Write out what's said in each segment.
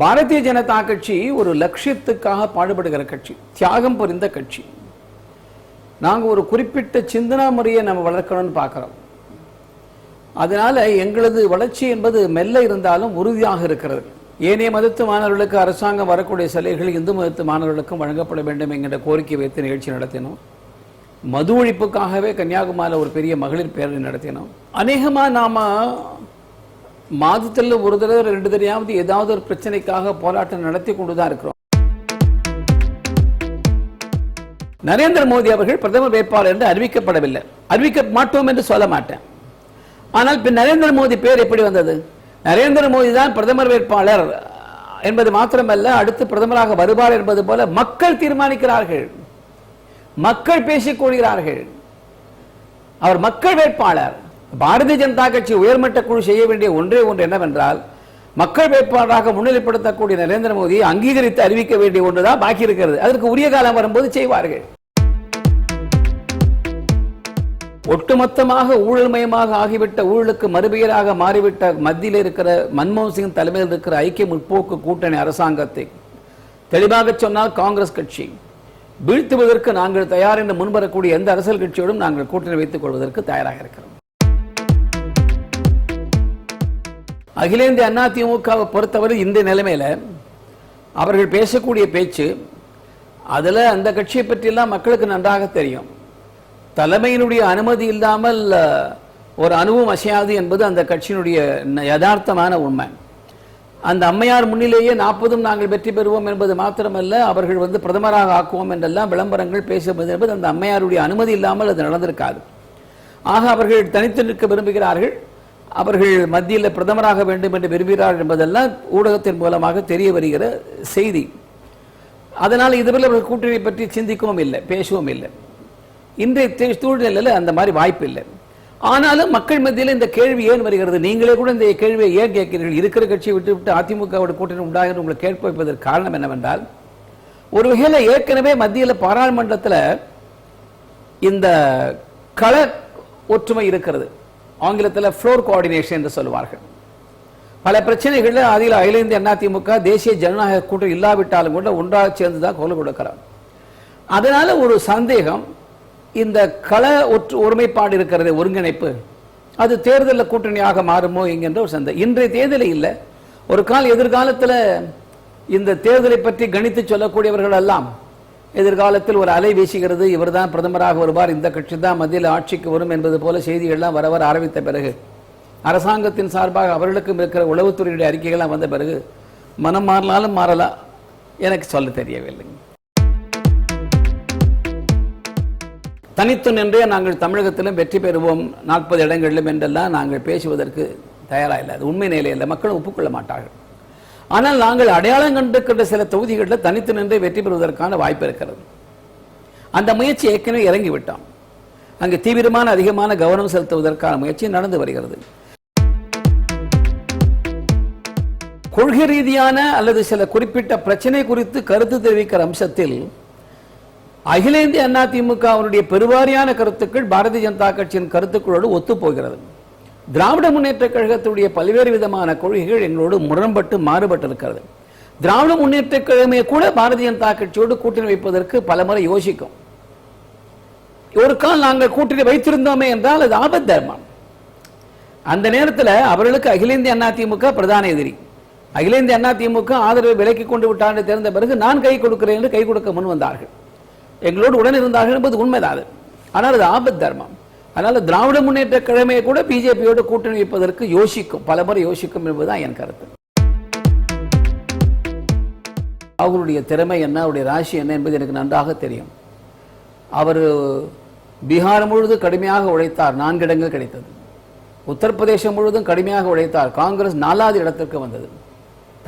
பாரதிய ஜனதா கட்சி ஒரு லட்சியத்துக்காக பாடுபடுகிற கட்சி தியாகம் புரிந்த கட்சி. நாங்க ஒரு குறிப்பிட்ட சிந்தனா முறையை நம்ம வளர்க்கணும்னு பார்க்குறோம். அதனால எங்களது வளர்ச்சி என்பது மெல்ல இருந்தாலும் உறுதியாக இருக்கிறது. ஏனைய மதத்து மாணவர்களுக்கு அரசாங்கம் வரக்கூடிய சலுகைகள் இந்து மதத்து மாணவர்களுக்கும் வழங்கப்பட வேண்டும் என்கிற கோரிக்கை வைத்து நிகழ்ச்சி நடத்தினோம். மது ஒழிப்புக்காகவே கன்னியாகுமரியில் ஒரு பெரிய மகளிர் பேரணி நடத்தினோம். அநேகமா நாம மாதத்தில் ஒரு தடவை ரெண்டு தடவையாவது ஏதாவது ஒரு பிரச்சனைக்காக போராட்டம் நடத்தி கொண்டுதான் இருக்கிறோம். நரேந்திர மோடி அவர்கள் பிரதமர் வேட்பாளர் என்று அறிவிக்கப்படவில்லை. அறிவிக்க மாட்டோம் என்று சொல்ல மாட்டேன். ஆனால் பின் நரேந்திர மோடி பேர் எப்படி வந்தது? நரேந்திர மோடி தான் பிரதமர் வேட்பாளர் என்பது மாத்திரமல்ல அடுத்து பிரதமராக வருவார் என்பது போல மக்கள் தீர்மானிக்கிறார்கள். மக்கள் பேசிக் கொள்கிறார்கள். அவர் மக்கள் வேட்பாளர். பாரதிய ஜனதா கட்சி உயர்மட்ட குழு செய்ய வேண்டிய ஒன்றே ஒன்று என்னவென்றால் மக்கள் வேட்பாளராக முன்னிலைப்படுத்தக்கூடிய நரேந்திர மோடியை அங்கீகரித்து அறிவிக்க வேண்டிய ஒன்றுதான் பாக்கி இருக்கிறது. அதற்கு உரிய காலம் வரும்போது செய்வார்கள். ஒட்டுமொத்தமாக ஊழல்மயமாக ஆகிவிட்ட ஊழலுக்கு மறுபெயராக மாறிவிட்ட மத்தியில் இருக்கிற மன்மோகன் சிங் தலைமையில் இருக்கிற ஐக்கிய முற்போக்கு கூட்டணி அரசாங்கத்தை தெளிவாக சொன்னால் காங்கிரஸ் கட்சி வீழ்த்துவதற்கு நாங்கள் தயார் என்று முன்வரக்கூடிய எந்த அரசியல் கட்சியோடும் நாங்கள் கூட்டணி வைத்துக் கொள்வதற்கு தயாராக இருக்கிறோம். அகில இந்திய திமுகவை பொறுத்தவரை இந்த நிலைமையில் அவர்கள் பேசக்கூடிய பேச்சு அதில் அந்த கட்சியை பற்றியெல்லாம் மக்களுக்கு நன்றாக தெரியும். தலைமையினுடைய அனுமதி இல்லாமல் ஒரு அணுவும் அசையாது என்பது அந்த கட்சியினுடைய ந- யதார்த்தமான உண்மை. அந்த அம்மையார் முன்னிலேயே நாற்பதும் நாங்கள் வெற்றி பெறுவோம் என்பது மாத்திரமல்ல அவர்கள் வந்து பிரதமராக ஆக்குவோம் என்றெல்லாம் விளம்பரங்கள் பேசுவது என்பது அந்த அம்மையாருடைய அனுமதி இல்லாமல் அது நடந்திருக்காது. ஆக அவர்கள் தனித்து நிற்க விரும்புகிறார்கள். அவர்கள் மத்தியில் பிரதமராக வேண்டும் என்று விரும்புகிறார்கள் என்பதெல்லாம் ஊடகத்தின் மூலமாக தெரிய வருகிற செய்தி. அதனால் இதுவரை அவர்கள் கூட்டணி பற்றி சிந்திக்கவும் இல்லை பேசவும் இல்லை. இன்றைய சூழ்நிலையில் அந்த மாதிரி வாய்ப்பு இல்லை. ஆனாலும் மக்கள் மத்தியில் இந்த கேள்வி ஏன் வருகிறது? நீங்களே கூட இந்த கேள்வியை ஏன் கேட்கிறீர்கள்? இருக்கிற கட்சியை விட்டு விட்டு அதிமுகவோட கூட்டணி உண்டாகிறது உங்களை கேட்க வைப்பதற்கு காரணம் என்னவென்றால் ஒரு வகையில் ஏற்கனவே மத்தியில் பாராளுமன்றத்தில் இந்த கள ஒற்றுமை இருக்கிறது. ஆங்கிலத்தில் ஃப்ளோர் கோஆர்டினேஷன் என்று சொல்லுவார்கள். பல பிரச்சனைகள்ல அதில் அகில இந்திய அதிமுக தேசிய ஜனநாயக கூட்டம் இல்லாவிட்டாலும் கூட ஒன்றாக சேர்ந்து தான் குரல் கொடுக்கிறார். அதனால ஒரு சந்தேகம் இந்த கள ஒற்று ஒருமைப்பாடு இருக்கிறது ஒருங்கிணைப்பு அது தேர்தலில் கூட்டணியாக மாறுமோ என்கின்ற ஒரு சந்தேகம். இன்றைய தேர்தலில் இல்லை. ஒரு கால் எதிர்காலத்தில் இந்த தேர்தலை பற்றி கணித்து சொல்லக்கூடியவர்கள் எல்லாம் எதிர்காலத்தில் ஒரு அலை வீசுகிறது. இவர்தான் பிரதமராக வருவார். இந்த கட்சி தான் மத்தியில் ஆட்சிக்கு வரும் என்பது போல செய்திகள்லாம் வர வர ஆரம்பித்த பிறகு அரசாங்கத்தின் சார்பாக அவர்களுக்கும் இருக்கிற உளவுத்துறையுடைய அறிக்கைகள்லாம் வந்த பிறகு மனம் மாறினாலும் மாறலாம் எனக்கு சொல்ல தெரியவில்லை. தனித்து நின்றே நாங்கள் தமிழகத்திலும் வெற்றி பெறுவோம். நாற்பது இடங்களிலும் என்றெல்லாம் நாங்கள் பேசுவதற்கு தயாராக இல்லை. அது உண்மை நிலையில் மக்கள் ஒப்புக்கொள்ள மாட்டார்கள். ஆனால் நாங்கள் அடையாளம் கண்டிருக்கின்ற சில தொகுதிகளில் தனித்து நின்று வெற்றி பெறுவதற்கான வாய்ப்பு இருக்கிறது. அந்த முயற்சி ஏற்கனவே இறங்கிவிட்டோம். அங்கு தீவிரமான அதிகமான கவனம் செலுத்துவதற்கான முயற்சி நடந்து வருகிறது. கொள்கை ரீதியான அல்லது சில குறிப்பிட்ட பிரச்சனை குறித்து கருத்து தெரிவிக்கிற அம்சத்தில் அகில இந்திய அதிமுகவினுடைய பெருவாரியான கருத்துக்கள் பாரதிய ஜனதா கட்சியின் கருத்துக்களோடு ஒத்துப்போகிறது திராவிட முன்னேற்ற கழகத்துடைய பல்வேறு விதமான கொள்கைகள் எங்களோடு முரண்பட்டு மாறுபட்டிருக்கிறது. திராவிட முன்னேற்ற கழகமே கூட பாரதிய ஜனதா கட்சியோடு கூட்டணி வைப்பதற்கு பலமுறை யோசிக்கும். ஒரு கால் நாங்கள் கூட்டணி வைத்திருந்தோமே என்றால் அது ஆபத் தர்மம். அந்த நேரத்தில் அவர்களுக்கு அகில இந்திய அதிமுக பிரதான எதிரி. அகில இந்திய அதிமுக ஆதரவை விலக்கி கொண்டு விட்டார் தெரிந்த பிறகு நான் கை கொடுக்கிறேன் என்று கை கொடுக்க முன் வந்தார்கள். எங்களோடு உடன் இருந்தார்கள் என்பது உண்மைதான் ஆனால் அது ஆபத் தர்மம். அதனால் திராவிட முன்னேற்ற கழகமே கூட பிஜேபியோடு கூட்டணி வைப்பதற்கு யோசிக்கும். பல முறை யோசிக்கும் என்பதுதான் என் கருத்து. அவருடைய திறமை என்ன அவருடைய ராசி என்ன என்பது எனக்கு நன்றாக தெரியும். அவர் பீகார் முழுவதும் கடுமையாக உழைத்தார். நான்கு இடங்கள் கிடைத்தது. உத்தரப்பிரதேசம் முழுவதும் கடுமையாக உழைத்தார். காங்கிரஸ் நாலாவது இடத்திற்கு வந்தது.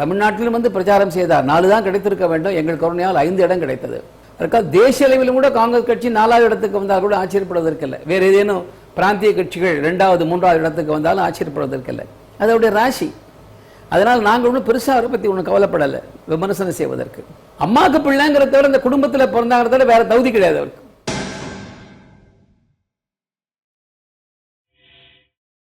தமிழ்நாட்டிலும் வந்து பிரச்சாரம் செய்தார். நாலு தான் கிடைத்திருக்க வேண்டும். எங்கள் கருணையால் ஐந்து இடம் கிடைத்தது. அதற்காக தேசிய அளவிலும் கூட காங்கிரஸ் கட்சி நாலாவது இடத்துக்கு வந்தால் கூட ஆச்சரியப்படுவதற்கில்லை. வேற ஏதேனும் பிராந்திய கட்சிகள் ரெண்டாவது மூன்றாவது இடத்துக்கு வந்தாலும் ஆச்சரியப்படுவதற்கில்லை. அதோடைய ராசி. அதனால் நாங்கள் ஒன்றும் பெருசாக அவரை பற்றி ஒன்றும் கவலைப்படலை. விமர்சனம் செய்வதற்கு. அம்மாவுக்கு பிள்ளைங்கிறத தவிர இந்த குடும்பத்தில் பிறந்தாங்கிறத வேற தகுதி கிடையாது அவருக்கு.